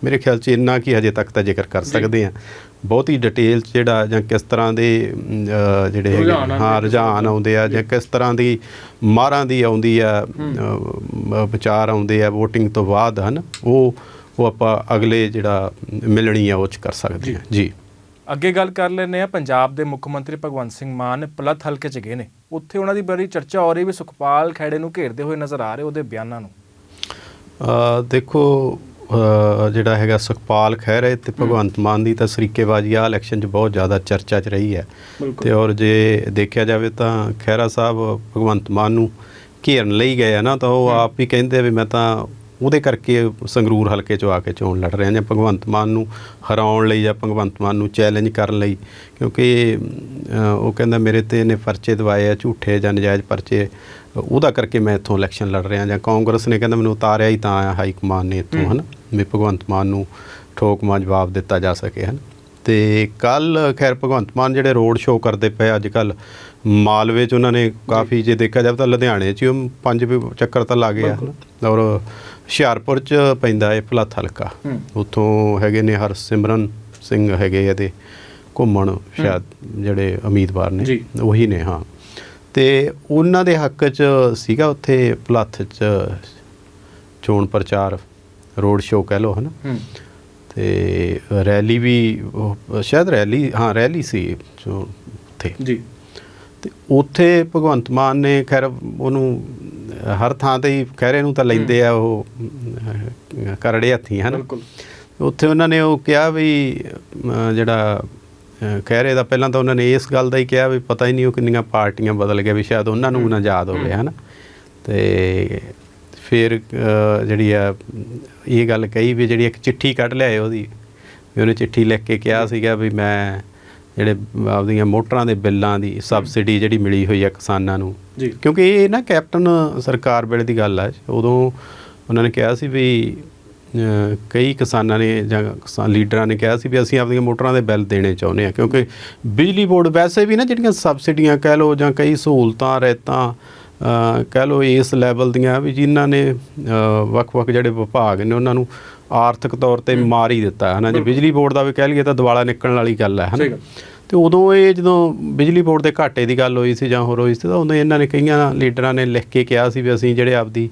ਮੇਰੇ ਖਿਆਲ 'ਚ ਇੰਨਾ ਕੀ ਹਜੇ ਤੱਕ ਤਾਂ ਜ਼ਿਕਰ ਕਰ ਸਕਦੇ ਆ ਬਹੁਤੀ ਡਿਟੇਲ 'ਚ ਜਿਹੜਾ ਜਾਂ ਕਿਸ ਤਰ੍ਹਾਂ ਦੇ ਜਿਹੜੇ ਹੈਗੇ ਹਾਂ ਰੁਝਾਨ ਆਉਂਦੇ ਆ ਜਾਂ ਕਿਸ ਤਰ੍ਹਾਂ ਦੀ ਮਾਰਾਂ ਦੀ ਆਉਂਦੀ ਆ ਵਿਚਾਰ ਆਉਂਦੇ ਆ VOTING ਤੋਂ ਬਾਅਦ ਹਨ ਉਹ ਉਹ ਆਪਾਂ ਅਗਲੇ ਜਿਹੜਾ ਮਿਲਣੀ ਆ ਉਹ 'ਚ ਕਰ ਸਕਦੇ ਆ ਜੀ। ਅੱਗੇ ਗੱਲ ਕਰ ਲੈਂਦੇ ਆ ਪੰਜਾਬ ਦੇ ਮੁੱਖ ਮੰਤਰੀ ਭਗਵੰਤ ਸਿੰਘ ਮਾਨ ਪਲਤ ਹਲਕੇ ਚ ਗਏ ਨੇ। ਉੱਥੇ ਉਹਨਾਂ ਦੀ ਬੜੀ ਚਰਚਾ ਹੋ ਰਹੀ ਵੀ ਸੁਖਪਾਲ ਖੈੜੇ ਨੂੰ ਘੇਰਦੇ ਹੋਏ ਨਜ਼ਰ ਆ ਰਹੇ ਉਹਦੇ ਬਿਆਨਾਂ ਨੂੰ। ਦੇਖੋ ਜਿਹੜਾ ਹੈਗਾ ਸੁਖਪਾਲ ਖਹਿਰੇ ਤੇ ਭਗਵੰਤ ਮਾਨ ਦੀ ਤਾਂ ਸਰੀਕੇਬਾਜ਼ੀ ਆ ਇਲੈਕਸ਼ਨ 'ਚ ਬਹੁਤ ਜ਼ਿਆਦਾ ਚਰਚਾ 'ਚ ਰਹੀ ਹੈ। ਤੇ ਔਰ ਜੇ ਦੇਖਿਆ ਜਾਵੇ ਤਾਂ ਖਹਿਰਾ ਸਾਹਿਬ ਭਗਵੰਤ ਮਾਨ ਨੂੰ ਘੇਰਨ ਲਈ ਗਏ ਆ ਨਾ ਤਾਂ ਉਹ ਆਪ ਹੀ ਕਹਿੰਦੇ ਆ ਵੀ ਮੈਂ ਤਾਂ ਉਹਦੇ ਕਰਕੇ ਸੰਗਰੂਰ ਹਲਕੇ 'ਚੋਂ ਆ ਕੇ ਚੋਣ ਲੜ ਰਿਹਾ ਜਾਂ ਭਗਵੰਤ ਮਾਨ ਨੂੰ ਹਰਾਉਣ ਲਈ ਜਾਂ ਭਗਵੰਤ ਮਾਨ ਨੂੰ ਚੈਲੰਜ ਕਰਨ ਲਈ ਕਿਉਂਕਿ ਉਹ ਕਹਿੰਦਾ ਮੇਰੇ ਤੇ ਇਹਨੇ ਪਰਚੇ ਦਵਾਏ ਆ ਝੂਠੇ ਜਾਂ ਨਜਾਇਜ਼ ਪਰਚੇ ਉਹਦਾ ਕਰਕੇ ਮੈਂ ਇੱਥੋਂ ਇਲੈਕਸ਼ਨ ਲੜ ਰਿਹਾ ਜਾਂ ਕਾਂਗਰਸ ਨੇ ਕਹਿੰਦਾ ਮੈਨੂੰ ਉਤਾਰਿਆ ਹੀ ਤਾਂ ਆਇਆ ਹਾਈ ਕਮਾਨ ਨੇ ਇੱਥੋਂ ਹਨ? ਵੀ ਭਗਵੰਤ ਮਾਨ ਨੂੰ ਠੋਕਮਾ ਜਵਾਬ ਦਿੱਤਾ ਜਾ ਸਕੇ ਹਨ। ਤੇ ਕੱਲ ਖੈਰ ਭਗਵੰਤ ਮਾਨ ਜਿਹੜੇ ਰੋਡ ਸ਼ੋਅ ਕਰਦੇ ਪਏ ਅੱਜ ਕੱਲ ਮਾਲਵੇ ਚ ਉਹਨਾਂ ਨੇ ਕਾਫੀ ਜੇ ਦੇਖਿਆ ਜਾਵੇ ਤਾਂ ਲੁਧਿਆਣੇ ਚ ਉਹ ਪੰਜ ਵੀ ਚੱਕਰ ਤਾਂ ਲਾ ਗਏ ਆ। ਔਰ ਹੁਸ਼ਿਆਰਪੁਰ ਚ ਪੈਂਦਾ ਹੈ ਭਲੱਥ ਹਲਕਾ। ਉੱਥੋਂ ਹੈਗੇ ਨੇ ਹਰਸਿਮਰਨ ਸਿੰਘ ਹੈਗੇ ਇਹਦੇ ਘੁੰਮਣ ਸ਼ਾਇਦ ਜਿਹੜੇ ਉਮੀਦਵਾਰ ਨੇ। ਉਹੀ ਨੇ ਹਾਂ। ਤੇ ਉਹਨਾਂ ਦੇ ਹੱਕ ਚ ਸੀਗਾ ਉੱਥੇ ਭਲੱਥ ਚ ਚੋਣ ਪ੍ਰਚਾਰ। ਰੋਡ ਸ਼ੋਅ ਕਹਿ ਲਓ ਹਨਾ? ਹੂੰ। ਤੇ ਰੈਲੀ ਵੀ ਸ਼ਾਇਦ ਰੈਲੀ ਹਾਂ ਰੈਲੀ ਸੀ ਜੋ ਉੱਥੇ। ਜੀ। ਤੇ ਉੱਥੇ ਭਗਵੰਤ ਮਾਨ ਨੇ ਖੈਰ ਉਹਨੂੰ ਹਰ ਥਾਂ ਤੇ ਹੀ ਖਹਿਰੇ ਨੂੰ ਤਾਂ ਲੈਂਦੇ ਆ ਉਹ ਕਰੜੇ ਹੱਥੀ ਹਨ? ਬਿਲਕੁਲ। ਉੱਥੇ ਉਹਨਾਂ ਨੇ ਉਹ ਕਿਹਾ ਵੀ ਜਿਹੜਾ ਖਹਿਰੇ ਦਾ ਪਹਿਲਾਂ ਤਾਂ ਉਹਨਾਂ ਨੇ ਇਸ ਗੱਲ ਦਾ ਹੀ ਕਿਹਾ ਵੀ ਪਤਾ ਹੀ ਨਹੀਂ ਉਹ ਕਿੰਨੀਆਂ ਪਾਰਟੀਆਂ ਬਦਲ ਗਏ ਵੀ ਸ਼ਾਇਦ ਉਹਨਾਂ ਨੂੰ ਨਾ ਯਾਦ ਹੋਵੇ ਹਨ? ਤੇ ਫਿਰ ਜਿਹੜੀ ਆ ਇਹ ਗੱਲ ਕਹੀ ਵੀ ਜਿਹੜੀ ਇੱਕ ਚਿੱਠੀ ਕੱਢ ਲਿਆਏ ਉਹਦੀ। ਵੀ ਉਹਨੇ ਚਿੱਠੀ ਲਿਖ ਕੇ ਕਿਹਾ ਸੀਗਾ ਵੀ ਮੈਂ ਜਿਹੜੇ ਆਪਦੀਆਂ ਮੋਟਰਾਂ ਦੇ ਬਿੱਲਾਂ ਦੀ ਸਬਸਿਡੀ ਜਿਹੜੀ ਮਿਲੀ ਹੋਈ ਆ ਕਿਸਾਨਾਂ ਨੂੰ। ਕਿਉਂਕਿ ਇਹ ਨਾ ਕੈਪਟਨ ਸਰਕਾਰ ਵੇਲੇ ਦੀ ਗੱਲ ਹੈ ਉਦੋਂ ਉਹਨਾਂ ਨੇ ਕਿਹਾ ਸੀ ਵੀ ਕਈ ਕਿਸਾਨਾਂ ਨੇ ਜਾਂ ਕਿਸਾਨ ਲੀਡਰਾਂ ਨੇ ਕਿਹਾ ਸੀ ਵੀ ਅਸੀਂ ਆਪਣੀਆਂ ਮੋਟਰਾਂ ਦੇ ਬਿੱਲ ਦੇਣੇ ਚਾਹੁੰਦੇ ਆ ਕਿਉਂਕਿ ਬਿਜਲੀ ਬੋਰਡ ਵੈਸੇ ਵੀ ਨਾ ਜਿਹੜੀਆਂ ਸਬਸਿਡੀਆਂ ਕਹਿ ਲਓ ਜਾਂ ਕਈ ਸਹੂਲਤਾਂ ਰਹਿਤਾਂ ਕਹਿ ਲਓ ਇਸ ਲੈਵਲ ਦੀਆਂ ਵੀ ਜਿਨ੍ਹਾਂ ਨੇ ਵੱਖ-ਵੱਖ ਜਿਹੜੇ ਵਿਭਾਗ ਨੇ ਉਹਨਾਂ ਨੂੰ ਆਰਥਿਕ ਤੌਰ ਤੇ ਮਾਰ ਹੀ ਦਿੱਤਾ ਹੈ ਨਾ ਜੇ? ਬਿਜਲੀ ਬੋਰਡ ਦਾ ਵੀ ਕਹਿ ਲਈਏ ਤਾਂ ਦਿਵਾਲਾ ਨਿਕਲਣ ਵਾਲੀ ਗੱਲ ਹੈ ਹਨਾ। ਤੇ ਉਦੋਂ ਇਹ ਜਦੋਂ ਬਿਜਲੀ ਬੋਰਡ ਦੇ ਘਾਟੇ ਦੀ ਗੱਲ ਹੋਈ ਸੀ ਜਾਂ ਹੋਰ ਹੋਈ ਸੀ ਤਾਂ ਉਦੋਂ ਇਹਨਾਂ ਨੇ ਕਈਆਂ ਲੀਡਰਾਂ ਨੇ ਲਿਖ ਕੇ ਕਿਹਾ ਸੀ ਵੀ ਅਸੀਂ ਜਿਹੜੇ ਆਪਦੀ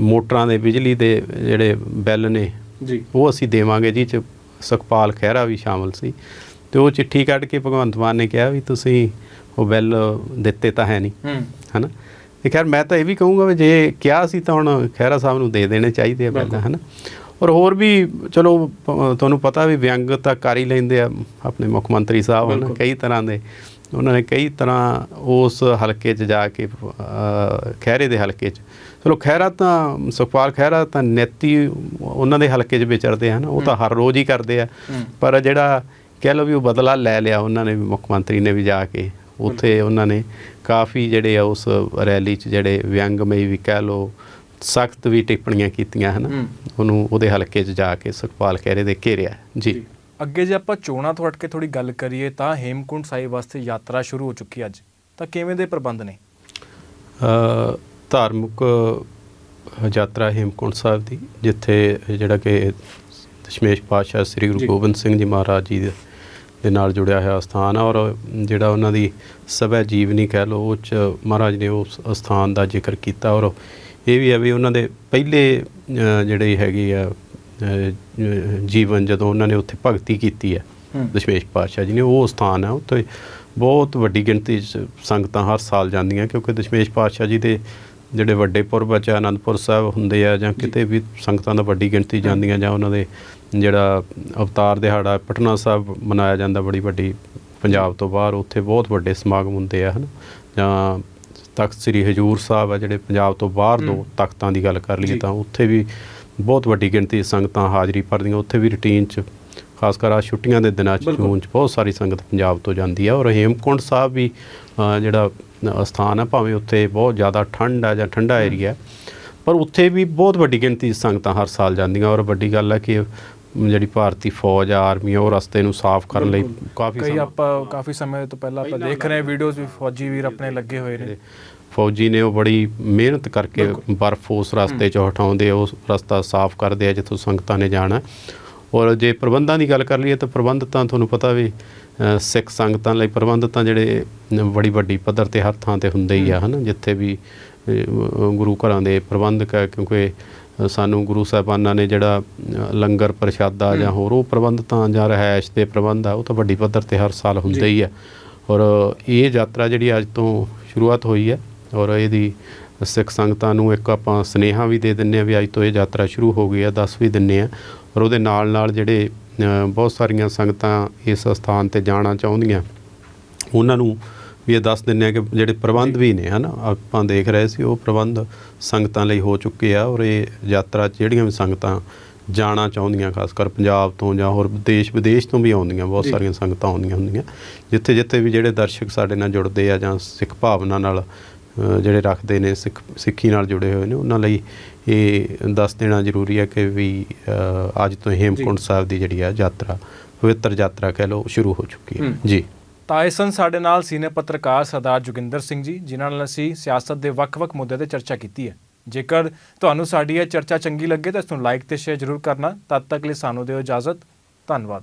ਮੋਟਰਾਂ ਦੇ ਬਿਜਲੀ ਦੇ ਜਿਹੜੇ ਬਿੱਲ ਨੇ ਜੀ। ਉਹ ਅਸੀਂ ਦੇਵਾਂਗੇ ਜੀ ਚ ਸੁਖਪਾਲ ਖਹਿਰਾ ਵੀ ਸ਼ਾਮਲ ਸੀ। ਤੇ ਉਹ ਚਿੱਠੀ ਕੱਢ ਕੇ ਭਗਵੰਤ ਮਾਨ ਨੇ ਕਿਹਾ ਵੀ ਤੁਸੀਂ ਉਹ ਬਿੱਲ ਦਿੱਤੇ ਤਾਂ ਹੈ ਨਹੀਂ ਹੂੰ। ਹਨਾ? ਤੇ ਖੈਰ ਮੈਂ ਤਾਂ ਇਹ ਵੀ ਕਹੂੰਗਾ ਵੀ ਜੇ ਕਿਹਾ ਸੀ ਤਾਂ ਹੁਣ ਖਹਿਰਾ ਸਾਹਿਬ ਨੂੰ ਦੇ ਦੇਣੇ ਚਾਹੀਦੇ ਆ ਬਿੱਲ ਹਨਾ? ਔਰ ਹੋਰ ਵੀ ਚਲੋ ਤੁਹਾਨੂੰ ਪਤਾ ਵੀ ਵਿਅੰਗ ਤਾਂ ਕਰ ਹੀ ਲੈਂਦੇ ਆ ਆਪਣੇ ਮੁੱਖ ਮੰਤਰੀ ਸਾਹਿਬ ਹਨ? ਕਈ ਤਰ੍ਹਾਂ ਦੇ। ਉਹਨਾਂ ਨੇ ਕਈ ਤਰ੍ਹਾਂ ਉਸ ਹਲਕੇ 'ਚ ਜਾ ਕੇ ਖਹਿਰੇ ਦੇ ਹਲਕੇ 'ਚ। ਚਲੋ ਖਹਿਰਾ ਤਾਂ ਸੁਖਪਾਲ ਖਹਿਰਾ ਤਾਂ ਨੈਤੀ ਉਹਨਾਂ ਦੇ ਹਲਕੇ 'ਚ ਵਿਚਰਦੇ ਹਨ? ਉਹ ਤਾਂ ਹਰ ਰੋਜ਼ ਹੀ ਕਰਦੇ ਆ। ਪਰ ਜਿਹੜਾ ਕਹਿ ਲਓ ਵੀ ਉਹ ਬਦਲਾ ਲੈ ਲਿਆ ਉਹਨਾਂ ਨੇ ਵੀ ਮੁੱਖ ਮੰਤਰੀ ਨੇ ਵੀ ਜਾ ਕੇ। ਉੱਥੇ ਉਹਨਾਂ ਨੇ ਕਾਫੀ ਜਿਹੜੇ ਆ ਉਸ ਰੈਲੀ 'ਚ ਜਿਹੜੇ ਵਿਅੰਗਮਈ ਵੀ ਕਹਿ ਲਓ ਸਖਤ ਵੀ ਟਿੱਪਣੀਆਂ ਕੀਤੀਆਂ ਹਨ। ਉਹਨੂੰ ਉਹਦੇ ਹਲਕੇ 'ਚ ਜਾ ਕੇ ਸੁਖਪਾਲ ਖਹਿਰੇ ਦੇ ਘੇਰਿਆ ਜੀ। ਅੱਗੇ ਜੇ ਆਪਾਂ ਚੋਣਾਂ ਤੋਂ ਹਟ ਕੇ ਥੋੜੀ ਗੱਲ ਕਰੀਏ ਤਾਂ ਹੇਮਕੁੰਟ ਸਾਹਿਬ ਵਾਸਤੇ ਯਾਤਰਾ ਸ਼ੁਰੂ ਹੋ ਚੁੱਕੀ ਅੱਜ। ਤਾਂ ਕਿਵੇਂ ਦੇ ਪ੍ਰਬੰਧ ਨੇ? ਅ, ਧਾਰਮਿਕ ਯਾਤਰਾ ਹੇਮਕੁੰਟ ਸਾਹਿਬ ਦੀ ਜਿੱਥੇ ਜਿਹੜਾ ਕਿ ਦਸ਼ਮੇਸ਼ ਪਾਤਸ਼ਾਹ ਸ੍ਰੀ ਗੁਰੂ। ਗੋਬਿੰਦ ਸਿੰਘ ਜੀ ਮਹਾਰਾਜ ਜੀ ਦੇ ਦੇ ਨਾਲ ਜੁੜਿਆ ਹੋਇਆ ਸਥਾਨ ਆ ਔਰ ਜਿਹੜਾ ਉਹਨਾਂ ਦੀ ਸਵੈ ਜੀਵਨੀ ਕਹਿ ਲਓ ਉਹ ਚ ਮਹਾਰਾਜ ਨੇ ਉਸ ਸਥਾਨ ਦਾ ਜ਼ਿਕਰ ਕੀਤਾ ਔਰ ਇਹ ਵੀ ਹੈ ਵੀ ਉਹਨਾਂ ਦੇ ਪਹਿਲੇ ਜਿਹੜੇ ਹੈਗੇ ਆ ਜੀਵਨ ਜਦੋਂ ਉਹਨਾਂ ਨੇ ਉੱਥੇ ਭਗਤੀ ਕੀਤੀ ਹੈ ਹੂੰ। ਦਸ਼ਮੇਸ਼ ਪਾਤਸ਼ਾਹ ਜੀ ਨੇ ਉਹ ਸਥਾਨ ਹੈ ਉੱਥੇ ਬਹੁਤ ਵੱਡੀ ਗਿਣਤੀ 'ਚ ਸੰਗਤਾਂ ਹਰ ਸਾਲ ਜਾਂਦੀਆਂ ਕਿਉਂਕਿ ਦਸ਼ਮੇਸ਼ ਪਾਤਸ਼ਾਹ ਜੀ ਦੇ ਜਿਹੜੇ ਵੱਡੇ ਪੁਰਬ ਚ ਆਨੰਦਪੁਰ ਸਾਹਿਬ ਹੁੰਦੇ ਆ ਜਾਂ ਕਿਤੇ ਵੀ ਸੰਗਤਾਂ ਦਾ ਵੱਡੀ ਗਿਣਤੀ ਜਾਂਦੀਆਂ ਜਾਂ ਉਹਨਾਂ ਦੇ ਜਿਹੜਾ ਅਵਤਾਰ ਦਿਹਾੜਾ ਪਟਨਾ ਸਾਹਿਬ ਮਨਾਇਆ ਜਾਂਦਾ ਬੜੀ ਵੱਡੀ ਪੰਜਾਬ ਤੋਂ ਬਾਹਰ ਉੱਥੇ ਬਹੁਤ ਵੱਡੇ ਸਮਾਗਮ ਹੁੰਦੇ ਆ ਹਨ? ਜਾਂ ਤਖਤ ਸ੍ਰੀ ਹਜੂਰ ਸਾਹਿਬ ਆ ਜਿਹੜੇ ਪੰਜਾਬ ਤੋਂ ਬਾਹਰ ਦੋ ਤਖਤਾਂ ਦੀ ਗੱਲ ਕਰ ਲਈਏ। ਤਾਂ ਉੱਥੇ ਵੀ ਬਹੁਤ ਵੱਡੀ ਗਿਣਤੀ ਸੰਗਤਾਂ ਹਾਜ਼ਰੀ ਭਰਦੀਆਂ ਉੱਥੇ ਵੀ ਰੁਟੀਨ 'ਚ ਖਾਸ ਕਰ ਆ ਛੁੱਟੀਆਂ ਦੇ ਦਿਨਾਂ 'ਚ। ਜੂਨ 'ਚ ਬਹੁਤ ਸਾਰੀ ਸੰਗਤ ਪੰਜਾਬ ਤੋਂ ਜਾਂਦੀ ਆ ਔਰ ਹੇਮਕੁੰਟ ਸਾਹਿਬ ਵੀ ਜਿਹੜਾ ਸਥਾਨ ਹੈ ਭਾਵੇਂ ਉੱਥੇ ਬਹੁਤ ਜ਼ਿਆਦਾ ਠੰਡ ਆ ਜਾਂ ਠੰਡਾ ਏਰੀਆ ਪਰ ਉੱਥੇ ਵੀ ਬਹੁਤ ਵੱਡੀ ਗਿਣਤੀ 'ਚ ਸੰਗਤਾਂ ਹਰ ਸਾਲ ਜਾਂਦੀਆਂ ਔਰ ਵੱਡੀ ਗੱਲ ਹੈ ਕਿ ਜਿਹੜੀ ਭਾਰਤੀ ਫੌਜ ਆ ਆਰਮੀ ਆ, ਉਹ ਰਸਤੇ ਨੂੰ ਸਾਫ਼ ਕਰਨ ਲਈ। ਕਾਫੀ ਕਈ ਆਪਾਂ ਕਾਫੀ ਸਮੇਂ ਤੋਂ ਪਹਿਲਾਂ ਆਪਾਂ ਦੇਖ ਰਹੇ ਹਾਂ ਵੀਡੀਓਜ਼ ਵੀ ਫੌਜੀ ਵੀਰ ਆਪਣੇ ਲੱਗੇ ਹੋਏ ਨੇ। ਫੌਜੀ ਨੇ ਉਹ ਬੜੀ ਮਿਹਨਤ ਕਰਕੇ ਬਰਫ਼ ਉਸ ਰਸਤੇ 'ਚੋਂ ਹਟਾਉਂਦੇ ਆ, ਉਸ ਰਸਤਾ ਸਾਫ਼ ਕਰਦੇ ਆ ਜਿੱਥੋਂ ਸੰਗਤਾਂ ਨੇ ਜਾਣਾ। ਔਰ ਜੇ ਪ੍ਰਬੰਧਾਂ ਦੀ ਗੱਲ ਕਰ ਲਈਏ ਤਾਂ ਪ੍ਰਬੰਧ ਤਾਂ ਤੁਹਾਨੂੰ ਪਤਾ ਵੀ ਸਿੱਖ ਸੰਗਤਾਂ ਲਈ ਪ੍ਰਬੰਧ ਤਾਂ ਜਿਹੜੇ ਬੜੀ ਵੱਡੀ ਪੱਧਰ ਤੇ ਹਰ ਥਾਂ ਤੇ ਹੁੰਦੇ ਹੀ ਆ ਹਨਾ? ਜਿੱਥੇ ਵੀ ਗੁਰੂ ਘਰਾਂ ਦੇ ਪ੍ਰਬੰਧਕ ਹੈ ਕਿਉਂਕਿ ਸਾਨੂੰ ਗੁਰੂ ਸਾਹਿਬਾਨਾਂ ਨੇ ਜਿਹੜਾ ਲੰਗਰ ਪ੍ਰਸ਼ਾਦਾ ਜਾਂ ਹੋਰ ਉਹ ਪ੍ਰਬੰਧ ਤਾਂ ਜਾਂ ਰਹਿائش ਦੇ ਪ੍ਰਬੰਧ ਆ ਉਹ ਤਾਂ ਵੱਡੀ ਪੱਧਰ ਤੇ ਹਰ ਸਾਲ ਹੁੰਦੇ ਹੀ ਆ। ਔਰ ਇਹ ਯਾਤਰਾ ਜਿਹੜੀ ਅੱਜ ਤੋਂ ਸ਼ੁਰੂਆਤ ਹੋਈ ਹੈ ਔਰ ਇਹਦੀ ਸਿੱਖ ਸੰਗਤਾਂ ਨੂੰ ਇੱਕ ਆਪਾਂ ਸਨੇਹਾ ਵੀ ਦੇ ਦਿੰਨੇ ਆ ਵੀ ਅੱਜ ਤੋਂ ਇਹ ਯਾਤਰਾ ਸ਼ੁਰੂ ਹੋ ਗਈ ਆ 10 ਵੀ ਦਿੰਨੇ ਆ ਔਰ ਉਹਦੇ ਨਾਲ ਨਾਲ ਜਿਹੜੇ ਬਹੁਤ ਸਾਰੀਆਂ ਸੰਗਤਾਂ ਇਸ ਸਥਾਨ ਤੇ ਜਾਣਾ ਚਾਹੁੰਦੀਆਂ ਉਹਨਾਂ ਨੂੰ ਵੀ ਇਹ ਦੱਸ ਦਿੰਨੇ ਆ ਕਿ ਜਿਹੜੇ ਪ੍ਰਬੰਧ ਵੀ ਨੇ ਹਨਾ ਆਪਾਂ ਦੇਖ ਰਹੇ ਸੀ ਉਹ ਪ੍ਰਬੰਧ ਸੰਗਤਾਂ ਲਈ ਹੋ ਚੁੱਕੇ ਆ ਔਰ ਇਹ ਯਾਤਰਾ 'ਚ ਜਿਹੜੀਆਂ ਵੀ ਸੰਗਤਾਂ ਜਾਣਾ ਚਾਹੁੰਦੀਆਂ ਖਾਸ ਕਰ ਪੰਜਾਬ ਤੋਂ ਜਾਂ ਹੋਰ ਦੇਸ਼ ਵਿਦੇਸ਼ ਤੋਂ ਵੀ ਆਉਂਦੀਆਂ ਬਹੁਤ। ਸਾਰੀਆਂ ਸੰਗਤਾਂ ਆਉਂਦੀਆਂ ਹੁੰਦੀਆਂ ਜਿੱਥੇ ਜਿੱਥੇ ਵੀ ਜਿਹੜੇ ਦਰਸ਼ਕ ਸਾਡੇ ਨਾਲ ਜੁੜਦੇ ਆ ਜਾਂ ਸਿੱਖ ਭਾਵਨਾ ਨਾਲ ਜਿਹੜੇ ਰੱਖਦੇ ਨੇ ਸਿੱਖ ਸਿੱਖੀ ਨਾਲ ਜੁੜੇ ਹੋਏ ਨੇ ਉਹਨਾਂ ਲਈ ਇਹ ਦੱਸ ਦੇਣਾ ਜ਼ਰੂਰੀ ਹੈ ਕਿ ਵੀ ਅੱਜ ਤੋਂ ਹੇਮਕੁੰਟ ਸਾਹਿਬ ਦੀ ਜਿਹੜੀ ਆ ਯਾਤਰਾ ਪਵਿੱਤਰ ਯਾਤਰਾ ਕਹਿ ਲਓ ਸ਼ੁਰੂ ਹੋ ਚੁੱਕੀ ਹੈ। ਜੀ। ਤਾਂ ਇਹ ਸਨ ਸਾਡੇ ਨਾਲ ਸੀਨੀਅਰ ਪੱਤਰਕਾਰ ਸਰਦਾਰ ਜੋਗਿੰਦਰ ਸਿੰਘ ਜੀ ਜਿਨ੍ਹਾਂ ਨਾਲ ਅਸੀਂ ਸਿਆਸਤ ਦੇ ਵੱਖ-ਵੱਖ ਮੁੱਦਿਆਂ ਤੇ ਚਰਚਾ ਕੀਤੀ ਹੈ। ਜੇਕਰ ਤੁਹਾਨੂੰ ਸਾਡੀ ਇਹ ਚਰਚਾ ਚੰਗੀ ਲੱਗੇ ਤਾਂ ਇਸ ਨੂੰ ਲਾਈਕ ਤੇ ਸ਼ੇਅਰ ਜ਼ਰੂਰ ਕਰਨਾ। ਤਦ ਤੱਕ ਲਈ ਸਾਨੂੰ ਦਿਓ ਇਜਾਜ਼ਤ। ਧੰਨਵਾਦ।